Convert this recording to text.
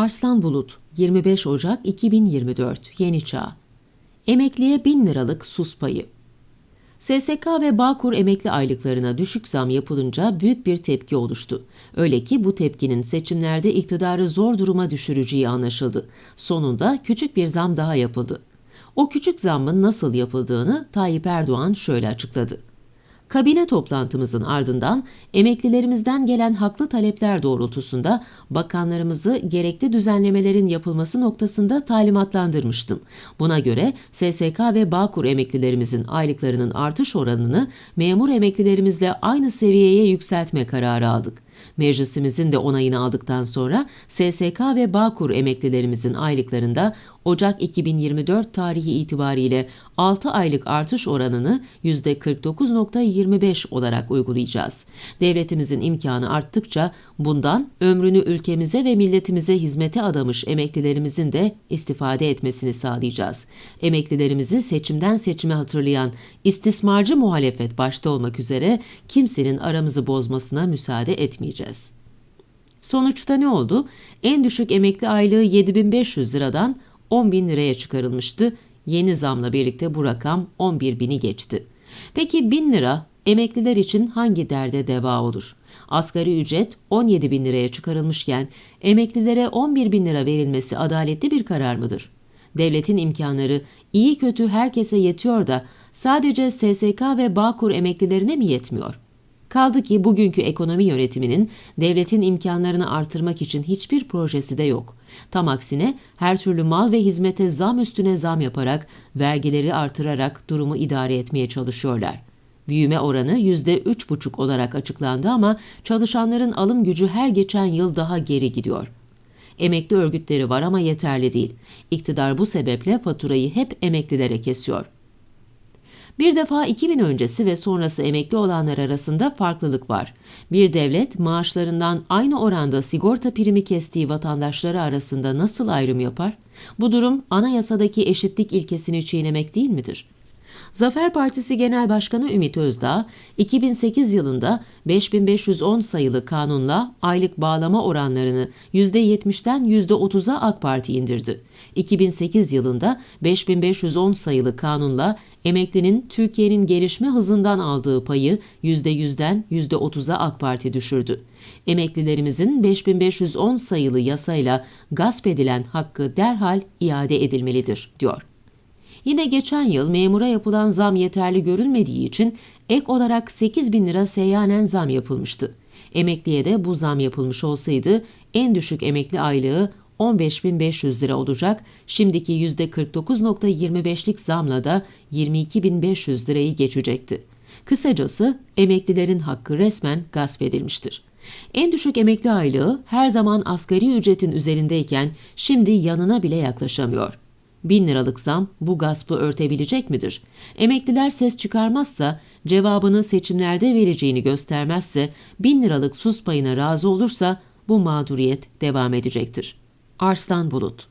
Arslan Bulut 25 Ocak 2024 Yeni Çağ Emekliye 1000 liralık sus payı SSK ve Bağkur emekli aylıklarına düşük zam yapılınca büyük bir tepki oluştu. Öyle ki bu tepkinin seçimlerde iktidarı zor duruma düşüreceği anlaşıldı. Sonunda küçük bir zam daha yapıldı. O küçük zammın nasıl yapıldığını Tayyip Erdoğan şöyle açıkladı. Kabine toplantımızın ardından emeklilerimizden gelen haklı talepler doğrultusunda bakanlarımızı gerekli düzenlemelerin yapılması noktasında talimatlandırmıştım. Buna göre SSK ve Bağkur emeklilerimizin aylıklarının artış oranını memur emeklilerimizle aynı seviyeye yükseltme kararı aldık. Meclisimizin de onayını aldıktan sonra SSK ve Bağkur emeklilerimizin aylıklarında Ocak 2024 tarihi itibariyle 6 aylık artış oranını %49.25 olarak uygulayacağız. Devletimizin imkanı arttıkça bundan ömrünü ülkemize ve milletimize hizmete adamış emeklilerimizin de istifade etmesini sağlayacağız. Emeklilerimizi seçimden seçime hatırlayan istismarcı muhalefet başta olmak üzere kimsenin aramızı bozmasına müsaade etmeyeceğiz. Sonuçta ne oldu? En düşük emekli aylığı 7500 liradan 10 bin liraya çıkarılmıştı. Yeni zamla birlikte bu rakam 11 bini geçti. Peki 1000 lira emekliler için hangi derde deva olur? Asgari ücret 17 bin liraya çıkarılmışken emeklilere 11 bin lira verilmesi adaletli bir karar mıdır? Devletin imkanları iyi kötü herkese yetiyor da sadece SSK ve Bağkur emeklilerine mi yetmiyor? Kaldı ki bugünkü ekonomi yönetiminin devletin imkanlarını artırmak için hiçbir projesi de yok. Tam aksine her türlü mal ve hizmete zam üstüne zam yaparak, vergileri artırarak durumu idare etmeye çalışıyorlar. Büyüme oranı %3,5 olarak açıklandı ama çalışanların alım gücü her geçen yıl daha geri gidiyor. Emekli örgütleri var ama yeterli değil. İktidar bu sebeple faturayı hep emeklilere kesiyor. Bir defa 2000 öncesi ve sonrası emekli olanlar arasında farklılık var. Bir devlet maaşlarından aynı oranda sigorta primi kestiği vatandaşları arasında nasıl ayrım yapar? Bu durum anayasadaki eşitlik ilkesini çiğnemek değil midir? Zafer Partisi Genel Başkanı Ümit Özdağ, 2008 yılında 5510 sayılı kanunla aylık bağlama oranlarını %70'den %30'a AK Parti indirdi. 2008 yılında 5510 sayılı kanunla emeklinin Türkiye'nin gelişme hızından aldığı payı %100'den %30'a AK Parti düşürdü. Emeklilerimizin 5510 sayılı yasayla gasp edilen hakkı derhal iade edilmelidir, diyor. Yine geçen yıl memura yapılan zam yeterli görülmediği için ek olarak 8 bin lira seyyanen zam yapılmıştı. Emekliye de bu zam yapılmış olsaydı en düşük emekli aylığı 15.500 lira olacak, şimdiki %49.25'lik zamla da 22.500 lirayı geçecekti. Kısacası emeklilerin hakkı resmen gasp edilmiştir. En düşük emekli aylığı her zaman asgari ücretin üzerindeyken şimdi yanına bile yaklaşamıyor. Bin liralık zam bu gaspı örtebilecek midir? Emekliler ses çıkarmazsa, cevabını seçimlerde vereceğini göstermezse, bin liralık sus payına razı olursa bu mağduriyet devam edecektir. Arslan Bulut